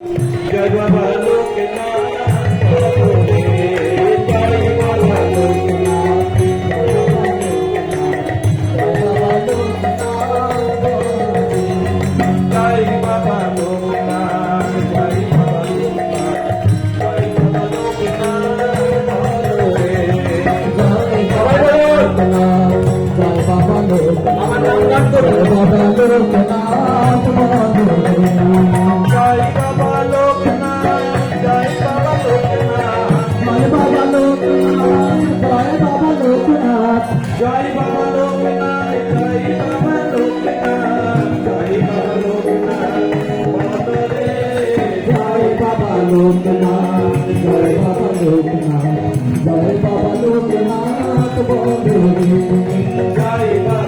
জয় বাবা লোকনাথ জয় বাবা লোকনাথ জয় বাবা লোকনাথ জয় বাবা লোকনাথ জয় বাবা লোকনাথ জয় বাবা লোকনাথ বলে জয় বাবা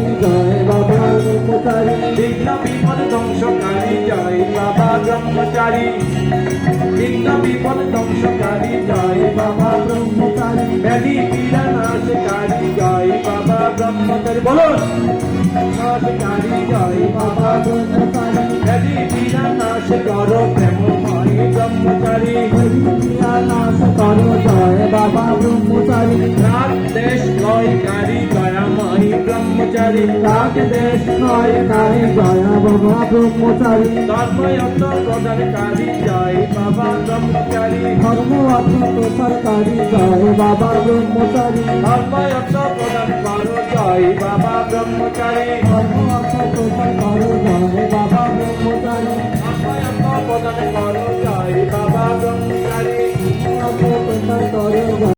বিঘ্ন বিপদ ধ্বংসকারী জয় বাবা ব্রহ্মচারী। বিঘ্ন বিপদ ধ্বংসকারী জয় বাবা ব্রহ্মচারী। ব্যাধি পীড়া নাশকারী জয় বাবা ব্রহ্মচারী। বলুন। নাশকারী জয় বাবা ব্রহ্মচারী। ব্যাধি পীড়া নাশ কর প্রেমময় ব্রহ্মচারী। হরিয়া নাশ করো জয় বাবা ব্রহ্মচারী। রাত দেশ লয়কারী দয়াময় ব্রহ্মচারী রাগ দেশ নয় কারী জয় বাবা ব্রহ্মচারী ধর্ময়ত্ন প্রদানকারী জয় বাবা ব্রহ্মচারী। ধর্ম অর্থ প্রসারকারী জয় বাবা ব্রহ্মচারী। ধর্ময়ত্ন প্রদান করো জয় বাবা ব্রহ্মচারী। ধর্ম অর্থ